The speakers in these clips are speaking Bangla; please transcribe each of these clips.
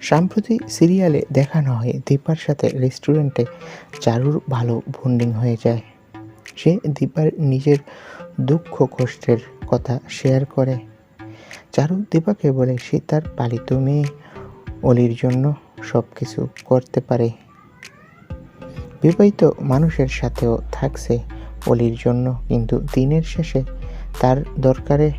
সাম্প্রতি সিরিয়ালে দেখানো হয় দীপার সাথে রেস্টুরেন্টে চারুর ভালো বন্ডিং হয়ে যায়। সে দীপার নিজের দুঃখ কষ্টের কথা শেয়ার করে। চারু দীপাকে বলে, সে তার পালিত মেয়ে। অলির জন্য সব কিছু করতে পারে। বিবাহিত মানুষের সাথেও থাকছে অলির জন্য, কিন্তু দিনের শেষে তার দরকারে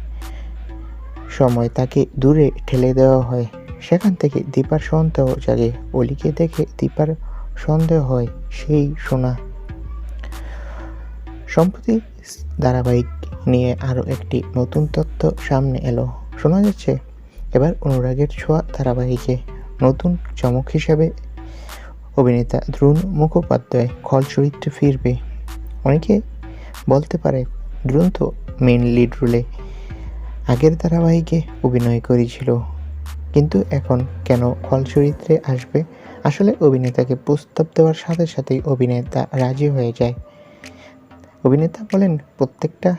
সময় তাকে দূরে ঠেলে দেওয়া হয়। সেখান থেকে দীপার সন্দেহ জাগে। অলিকে দেখে দীপার সন্দেহ হয় সেই সোনা। সম্প্রতি ধারাবাহিক নিয়ে আরও একটি নতুন তথ্য সামনে এলো। শোনা যাচ্ছে, এবার অনুরাগের ছোঁয়া ধারাবাহিকে নতুন চমক হিসাবে অভিনেতা দ্রোণ মুখোপাধ্যায় খল চরিত্রে ফিরবে। অনেকে বলতে পারে, দ্রোণ তো মেন লিড রোলে আগের ধারাবাহিকে অভিনয় করেছিল। কিন্তু এখন কেন খল চরিত্রে আসবে? আসলে অভিনেতাকে প্রস্তাব দেওয়ার সাথে সাথেই অভিনেতা রাজি হয়ে যায়। অভিনেতা বলেন, প্রত্যেকটা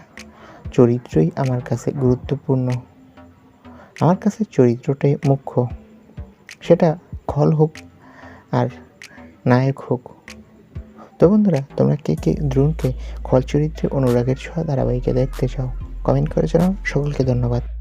চরিত্রই আমার কাছে গুরুত্বপূর্ণ। আমার কাছে চরিত্রটাই মুখ্য। সেটা খল হোক আর নায়ক হোক। তো বন্ধুরা, তোমরা কে কে দ্রোণকে খল চরিত্রে অনুরাগের ছোঁয়া ধারাবাহিকে দেখতে চাও? কমেন্ট করে জানাও। সকলকে ধন্যবাদ।